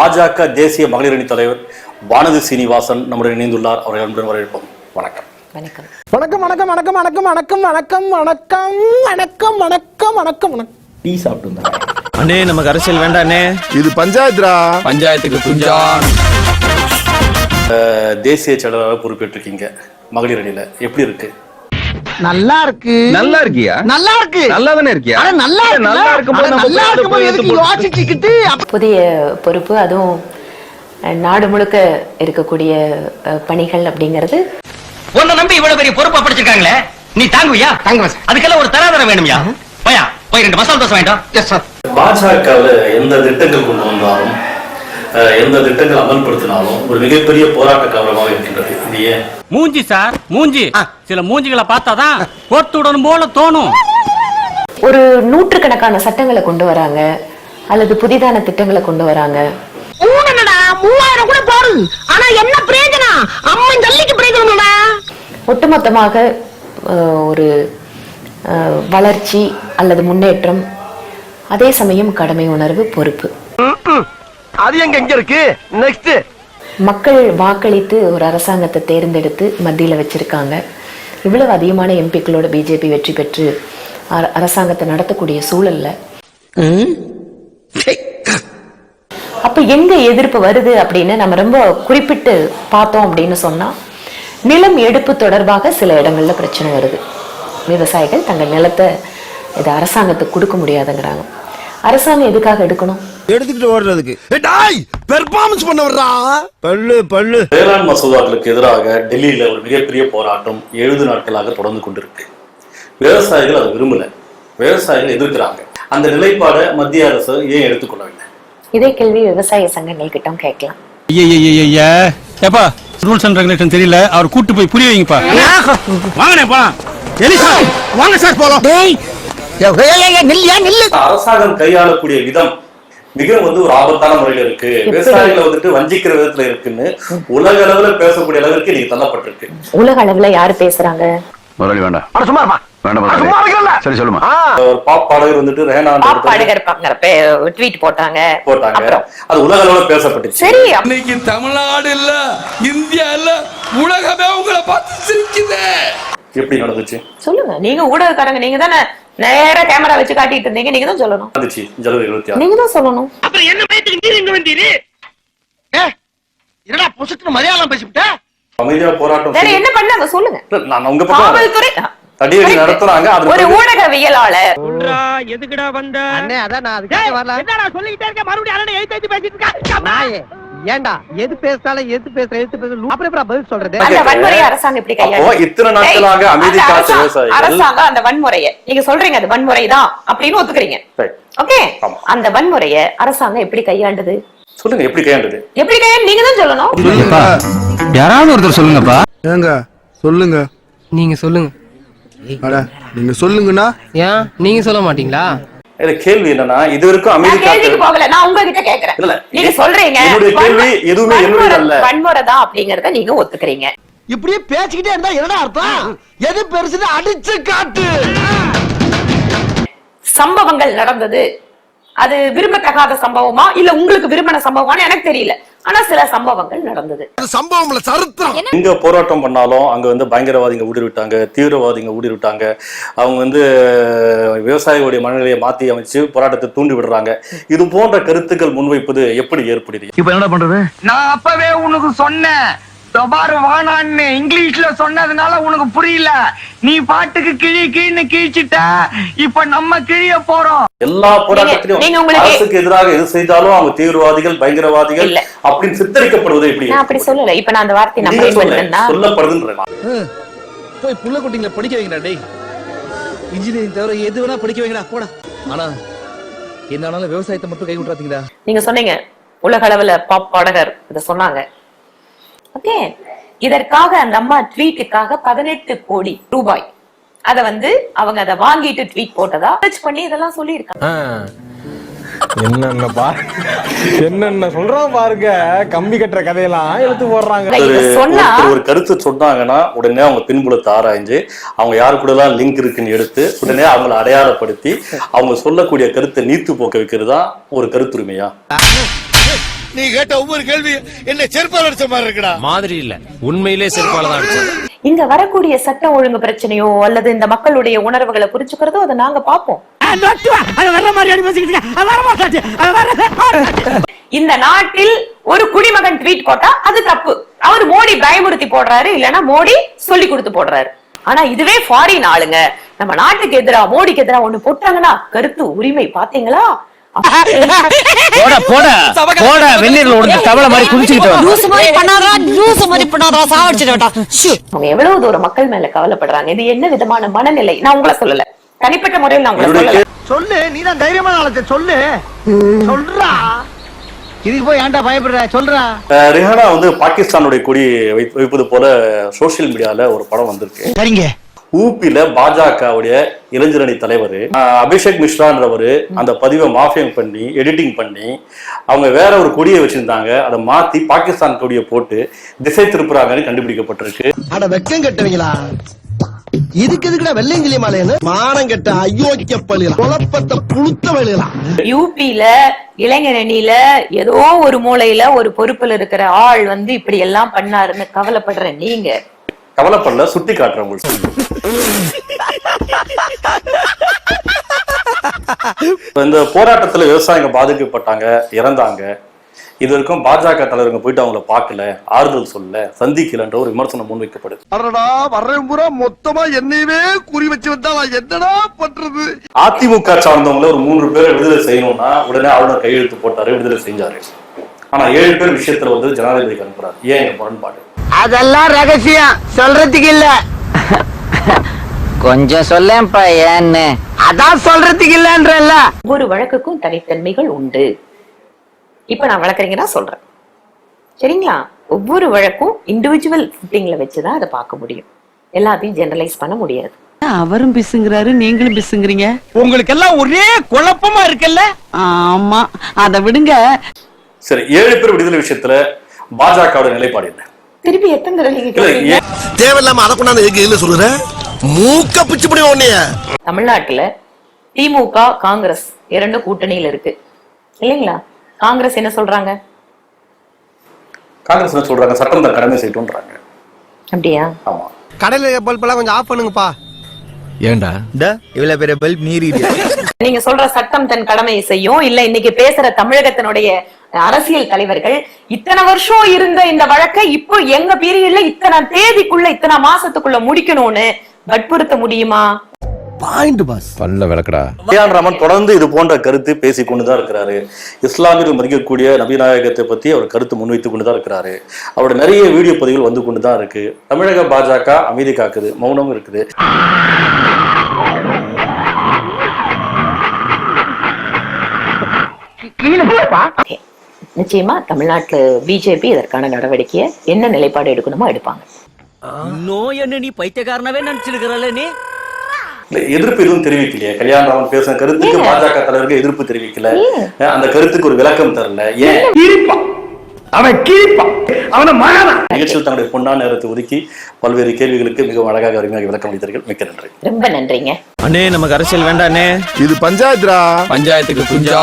பாஜக தேசிய மகளிர் அணி தலைவர் வானதி சீனிவாசன் நம்முடன் இணைந்துள்ளார் அவரை அன்புடன் வரவேற்போம் வணக்கம் வணக்கம் வணக்கம் வணக்கம் வணக்கம் வணக்கம் வணக்கம் வணக்கம் வணக்கம் வணக்கம் வணக்கம் வணக்கம் வணக்கம் டீ சாப்பிட்டு அண்ணே நமக்கு அரசியல் வேண்டாண்ணே இது பஞ்சாயத்துடா பஞ்சாயத்துக்கு அஹ், தேசிய செயலாளராக பொறுப்பேற்றிருக்கீங்க மகளிர் அணியில எப்படி இருக்கு நல்லா இருக்கு நல்லா இருக்கியா? நல்லா இருக்கு நல்லா தானே இருக்கியா அட நல்லா இருக்கு நல்லா இருக்கும்போது புதிய பொறுப்பு அதுவும் நாடு முழுக்க இருக்கக்கூடிய பணிகள் அப்படிங்கிறது. உன்னை நம்பி இவ்வளவு பெரிய பொறுப்பா படிச்சிருக்காங்களே? நீ தாங்குவியா? தாங்குவேன் அதுக்கெல்லாம் ஒரு தராதரம் வேணும்யா? போயா போய் ரெண்டு மசாலா தோசை வேண்டாம் எஸ் சார் பாஜகவில் எந்த திட்டங்கள் கொண்டு வந்தாலும் எந்த திட்டங்கள் அமல்படுத்தினாலும் ஒரு மிகப்பெரிய போராட்ட கவனமாக இருக்கின்றது. இது ஏன்? மூஞ்சி சார் மூஞ்சி. சில மூஞ்சிகளை பார்த்தாதான் கோர்த்துடணும் போல தோணும். ஒரு நூற்றுக்கணக்கான சட்டங்களை கொண்டு வராங்க அல்லது புதிதான திட்டங்களை கொண்டு வராங்க. மூவாயிரம் கூட போடு. ஆனா என்ன பிரயோஜனம்? அம்மன் ஜல்லிக்கு பிரயோஜனம்டா. ஒட்டுமொத்தமாக ஒரு அஹ், வளர்ச்சி அல்லது முன்னேற்றம் அதே சமயம் கடமை உணர்வு பொறுப்பு. அது எங்க எங்க இருக்கு? நெக்ஸ்ட் மக்கள் வாக்களித்து ஒரு அரசாங்கத்தை தேர்ந்தெடுத்து மத்தியில வச்சிருக்காங்க. இவ்வளவு அதிகமான எம்பிக்களோட பிஜேபி வெற்றி பெற்று அர- அரசாங்கத்தை நடத்தக்கூடிய சூழல்ல. அப்ப எங்க எதிர்ப்பு வருது அப்படின்னு நம்ம ரொம்ப குறிப்பிட்டு பார்த்தோம் அப்படின்னு சொன்னா நிலம் எடுப்பு தொடர்பாக சில இடங்கள்ல பிரச்சனை வருது. விவசாயிகள் தங்கள் நிலத்தை இது அரசாங்கத்துக்கு கொடுக்க முடியாதுங்கிறாங்க. அரசாங்கம் எதுக்காக எடுக்கணும்? எடுத்துக்கிட்டு ஓடுறதுக்கு. டாய் பெர்ஃபார்மன்ஸ் பண்ண வர்றா? பல்லு பல்லு. வேளாண் மசோதாக்களுக்கு எதிராக டெல்லியில ஒரு மிகப்பெரிய போராட்டம் எழுபது நாட்களாக தொடர்ந்து கொண்டிருக்கு. விவசாயிகள் அதை விரும்பல. விவசாயிகள் எதிர்க்கிறாங்க. அந்த நிலைப்பாடை மத்திய அரசு ஏன் எடுத்துக்கொள்ளவில்லை? இதே கேள்வி விவசாய சங்கங்கள் கிட்டம் கேட்கலாம். ஐயா ஏப்பா ரூல்ஸ் அண்ட் ரெகுலேஷன் தெரியல. அவர் கூட்டு போய் புரிய வைங்கப்பா. வாங்கண்ணே போலாம் எலிசா. வாங்க சார் போலாம். டேய் நில்லியா நில்லு? அரசாங்கம் கையாளக்கூடிய விதம் மிக வந்து ஒரு ஆபத்தான முறையில இருக்கு. விவசாயிகளை வந்துட்டு வஞ்சிக்கிற விதத்துல இருக்குன்னு உலக அளவுல பேசக்கூடிய அளவிற்கு நீங்க தள்ளப்பட்டிருக்கு. உலக அளவுல யாரு பேசுறாங்க? முதலாளி வேண்டாம். அட சும்மா இருமா. வேண்டாம் அட சும்மா முதலாளி இருக்கல சரி சொல்லுமா. ஒரு பாப் பாடகர் வந்துட்டு ரேனான் பாடுகிறப்பாங்கிற ட்வீட் போட்டாங்க. போட்டாங்க. அப்புறம். அது உலக அளவுல பேசப்பட்டுச்சு. சரி. இன்னைக்கு தமிழ்நாடு இல்ல இந்தியா இல்ல உலகமே உங்களை பார்த்து சிரிக்குது. எப்படி நடந்துச்சு? சொல்லுங்க. நீங்க ஊடகக்காரங்க நீங்க தானே நேரா கேமரா வச்சு காட்டிட்டு இருந்தீங்க. நீங்க தான் சொல்லணும். நடந்துச்சு ஜனவரி இருபத்தி ஆறு. நீங்க தான் சொல்லணும். அப்புறம் என்ன பயத்துக்கு நீர் எங்க வந்தீரு? என்னடா பொசுக்கு மலையாளம் பேசிவிட்ட? அமைதியா போராட்டம் வேற என்ன பண்ணாங்க? சொல்லுங்க. நான் உங்க பக்கம் காவல்துறை தடியடி நடத்துறாங்க. ஒரு ஊடகவியலாளர். எதுக்குடா வந்த? அண்ணே அதான் நான் அதுக்காக வரல. என்னடா சொல்லிட்டே இருக்க? மறுபடியும் எழுத்து எழுத்து பேசிட்டு இருக்கா. ஏன்டா? எது பேசினாலும் எது பேசுற எது பேசுற அப்புறம் எப்படி பதில் சொல்றது? அந்த வன்முறையை அரசாங்கம் எப்படி கையாளும் இத்தனை நாட்களாக அமைதி காத்த அரசாங்கம் அந்த வன்முறையை நீங்க சொல்றீங்க அது வன்முறை தான் அப்படின்னு ஒத்துக்கிறீங்க. ஓகே. அந்த வன்முறையை அரசாங்கம் எப்படி கையாண்டது? சொல்லுங்க எப்படி கையாண்டது? எப்படி கையாண்டு நீங்க தான் சொல்லணும். யாராவது ஒருத்தர் சொல்லுங்கப்பா. ஏங்க சொல்லுங்க. நீங்க சொல்லுங்க. அட நீங்க சொல்லுங்கண்ணா ஏன்? நீங்க சொல்ல மாட்டீங்களா? இதுல கேள்வி என்னன்னா இது வரைக்கும் காத்து போகல நான் உங்ககிட்ட கேக்குறேன். இல்ல, நீங்க சொல்றீங்க. என்னுடைய கேள்வி எதுவுமே என்னுடையது வன்முறை- அல்ல. வன்முறை தான் அப்படிங்கறத நீங்க ஒத்துக்கிறீங்க. இப்படியே பேசிக்கிட்டே இருந்தா என்னடா அர்த்தம்? எது பெருசுன்னு அடிச்சு காட்டு. சம்பவங்கள் நடந்தது. அது விரும்பத்தகாத சம்பவமா? இல்ல உங்களுக்கு விரும்பின சம்பவமான்னு எனக்கு தெரியல. ஆனா சில சம்பவங்கள் நடந்தது. சம்பவம்ல சரித்திரம். எங்க போராட்டம் பண்ணாலும் அங்க வந்து பயங்கரவாதிங்க ஊடுருவிட்டாங்க தீவிரவாதிங்க ஊடுருவிட்டாங்க. அவங்க வந்து விவசாயிகளுடைய மனநிலையை மாத்தி அமைச்சு போராட்டத்தை தூண்டி விடுறாங்க. இது போன்ற கருத்துக்கள் முன்வைப்பது எப்படி ஏற்படுது? இப்ப என்னடா பண்றது? நான் அப்பவே உனக்கு சொன்னேன். தொபாரு வானான்னு இங்கிலீஷ்ல சொன்னதுனால உனக்கு புரியல. நீ பாட்டுக்கு கிழி கிழின்னு கிழிச்சிட்ட. இப்ப நம்ம கிழிய போறோம். எல்லா போராட்டத்திலும் அரசுக்கு எதிராக எது செய்தாலும் அவங்க தீவிரவாதிகள் பயங்கரவாதிகள். அப்படின்னு சித்தரிக்கப்படுவது எப்படி? நான் அப்படி சொல்லல. இப்ப நான் அந்த வார்த்தை பயன்படுத்தினா சொல்லப்படுதுன்றேன் போய் புள்ள குட்டிங்களை படிக்க வைங்கடா டேய். இன்ஜினியரிங் தவிர எது வேணா படிக்க வைங்கடா. போடா. ஆனா என்ன ஆனாலும் விவசாயத்தை மட்டும் கை விட்டுறாதீங்கடா. நீங்க சொன்னீங்க உலக அளவுல பாப் பாடகர் இத சொன்னாங்க. ஓகே? இதற்காக அந்த அம்மா ட்வீட்டுக்காக பதினெட்டு கோடி ரூபாய். அத வந்து அவங்க அதை வாங்கிட்டு ட்வீட் போட்டதா? சர்ச் பண்ணி இதெல்லாம் சொல்லியிருக்காங்க. என்னென்ன பா என்னென்ன சொல்றான் பாருங்க. கம்பி கட்டுற கதையெல்லாம் எடுத்து போடுறாங்க. ஒரு- சொன்னா ஒருத்தர் ஒரு கருத்து சொன்னாங்கன்னா உடனே அவங்க பின்புலத்தை ஆராய்ஞ்சு அவங்க யாரு கூட எல்லாம் லிங்க் இருக்குன்னு எடுத்து உடனே அவங்கள அடையாளப்படுத்தி அவங்க சொல்லக்கூடிய கருத்தை நீத்து போக்க வைக்கிறது தான் ஒரு கருத்துரிமையா? நீ கேட்ட ஒவ்வொரு கேள்வி என்ன செருப்பால் அடிச்ச மாதிரி இருக்குடா. மாதிரி இல்ல. உண்மையிலே செருப்பால தான் அடிச்சது இங்க வரக்கூடிய சட்ட ஒழுங்கு பிரச்சனையோ அல்லது இந்த மக்களுடைய உணர்வுகளை புரிஞ்சுக்கிறதோ அதை நாங்க பார்ப்போம். இந்த நாட்டில் ஒரு குடிமகன் ட்வீட் போட்டா அது தப்பு. அவர் மோடி பயமுறுத்தி போடுறாரு இல்லனா மோடி சொல்லி கொடுத்து போடுறாரு. ஆனா இதுவே ஃபாரின் ஆளுங்க. நம்ம நாட்டுக்கு எதிரா மோடிக்கு எதிரா ஒண்ணு போட்டாங்கன்னா கருத்து உரிமை பாத்தீங்களா போட போட போட வெந்நீர்ல உடஞ்ச தவளை மாதிரி குதிச்சுக்கிட்டு அவங்க எவ்வளவு தூரம் மக்கள் மேல கவலைப்படுறாங்க? இது என்ன விதமான மனநிலை? நான் உங்களை சொல்லல. தனிப்பட்ட முறையில் நான் உங்களை என்னுடைய சொல்லல. சொல்லு நீ தான் தைரியமான ஆளத்தை சொல்லு. சொல்றா. இதுக்கு போய் ஏன்டா பயப்படுற? சொல்றா. ரிஹானா வந்து பாகிஸ்தானுடைய கொடி வைப்பது போல சோஷியல் மீடியால ஒரு படம் வந்திருக்கு. சரிங்க. ஊபில பாஜகவுடைய இளைஞரணி தலைவர் அபிஷேக் மிஸ்ரான்றவர் அந்த பதிவை மாஃபியம் பண்ணி எடிட்டிங் பண்ணி அவங்க வேற ஒரு கொடியை வச்சிருந்தாங்க. அதை மாத்தி பாகிஸ்தான் கொடியை போட்டு திசை திருப்புறாங்கன்னு கண்டுபிடிக்கப்பட்டிருக்கு. அட வெக்கம் கட்டுவீங்களா? இதுக்கு எதுக்குடா வெள்ளையங்கிலி மாலையன்னு மானம் கெட்ட அயோக்கிய பள்ளிகளா குழப்பத்தை புழுத்த வழிகளா யூபியில இளைஞர் அணியில ஏதோ ஒரு மூலையில ஒரு பொறுப்புல இருக்கிற ஆள் வந்து இப்படி எல்லாம் பண்ணாருன்னு கவலைப்படுற நீங்க. கவலைப்படல சுட்டி காட்டுறேன் உங்களுக்கு. இந்த போராட்டத்துல விவசாயிங்க பாதிக்கப்பட்டாங்க இறந்தாங்க. இது வரைக்கும் பாஜக தலைவருங்க போயிட்டு அவங்கள பார்க்கல ஆறுதல் சொல்ல சந்திக்கலன்ற ஒரு விமர்சனம் முன்வைக்கப்படுது. அடடா வர்றேன் பூரா மொத்தமா என்னையவே குறி வச்சு வந்தா என்னடா பண்றது? அதிமுக சார்ந்தவங்கள ஒரு மூன்று பேரை விடுதலை செய்யணும்னா உடனே ஆளுநர் கையெழுத்து போட்டாரு விடுதலை செஞ்சாரு. ஆனா ஏழு பேர் விஷயத்துல வந்து ஜனாதிபதிக்கு அனுப்புறாரு. ஏன் முரண்பாடு? அதெல்லாம் ரகசியம். சொல்றதுக்கு இல்ல. கொஞ்சம் சொல்லேன்ப்பா ஏன்னு. அதான் சொல்றதுக்கு இல்லன்றல்ல. ஒவ்வொரு வழக்குக்கும் தனித்தன்மைகள் உண்டு. இப்ப நான் வழக்கறிஞரா சொல்றேன். சரிங்களா? ஒவ்வொரு வழக்கும் இண்டிவிஜுவல் ஃபுட்டிங்ல வச்சுதான் அதை பார்க்க முடியும். எல்லாத்தையும் ஜெனரலைஸ் பண்ண முடியாது. அவரும் பிசுங்கிறாரு நீங்களும் பிசுங்கிறீங்க. உங்களுக்கு எல்லாம் ஒரே குழப்பமா இருக்குல்ல? ஆமா அத விடுங்க. சரி ஏழு பேர் விடுதலை விஷயத்துல பாஜகவோட நிலைப்பாடு என்ன? திருப்பி எத்தனை தடவை நீங்க தேவையில்லாம அதை கொண்டாந்து எதுக்கு சொல்லுற? மூக்க பிச்சு முடியும் உன்னைய. தமிழ்நாட்டுல திமுக காங்கிரஸ் இரண்டும் கூட்டணியில இருக்கு. இல்லைங்களா? காங்கிரஸ் என்ன சொல்றாங்க? காங்கிரஸ் என்ன சொல்றாங்க? சட்டம் தான் கடமை செய்யட்டும்ன்றாங்க. அப்படியா? ஆமா. கடையில பல்ப் எல்லாம் கொஞ்சம் ஆஃப் பண்ணுங்கப்பா. ஏண்டா? இவ்வளவு பெரிய பல்ப் நீரி நீங்க சொல்ற சட்டம் தன் கடமையை செய்யும். இல்ல இன்னைக்கு பேசுற தமிழகத்தினுடைய அரசியல் தலைவர்கள் இத்தனை வருஷம் இருந்த இந்த வழக்கை இப்போ எங்க பீரியட்ல இத்தனை தேதிக்குள்ள இத்தனை மாசத்துக்குள்ள முடிக்கணும்னு வற்புறுத்த முடியுமா? பாயிண்ட் பாஸ் பல்ல விளக்கடா. கல்யாண் ராமன் தொடர்ந்து இது போன்ற கருத்து பேசி கொண்டுதான் இருக்கிறாரு. இஸ்லாமியர்கள் மதிக்கக்கூடிய நபிநாயகத்தை பத்தி அவர் கருத்து முன்வைத்து கொண்டுதான் இருக்கிறாரு. அவரோட நிறைய வீடியோ பதிவுகள் வந்து கொண்டுதான் இருக்கு. தமிழக பாஜக அமைதி காக்குது மௌனம் இருக்குது. நிச்சயமா தமிழ்நாட்டுல பிஜேபி இதற்கான நடவடிக்கையை என்ன நிலைப்பாடு எடுக்கணுமோ எடுப்பாங்க. நோய் என்ன நீ பைத்தியக்காரனவே நினைச்சிருக்கிறல்ல நீ? எதிர்ப்பு எதுவும் தெரிவிக்கலையே. கல்யாண ராமன் பேசின கருத்துக்கு? பாஜக தலைவர்கள் எதிர்ப்பு தெரிவிக்கல? அந்த கருத்துக்கு ஒரு விளக்கம் தரல. ஏன்? அவன் கிழிப்பான். அவன மகனா நிகழ்ச்சியில் தன்னுடைய பொன்னான நேரத்தை ஒதுக்கி பல்வேறு கேள்விகளுக்கு மிகவும் அழகாக அருமையாக விளக்கம் அளித்தீர்கள். மிக்க நன்றி. ரொம்ப நன்றிங்க. அண்ணே நமக்கு அரசியல் வேண்டாண்ணே இது பஞ்சாயத்துரா? பஞ்சாயத்துக்கு குஞ்சா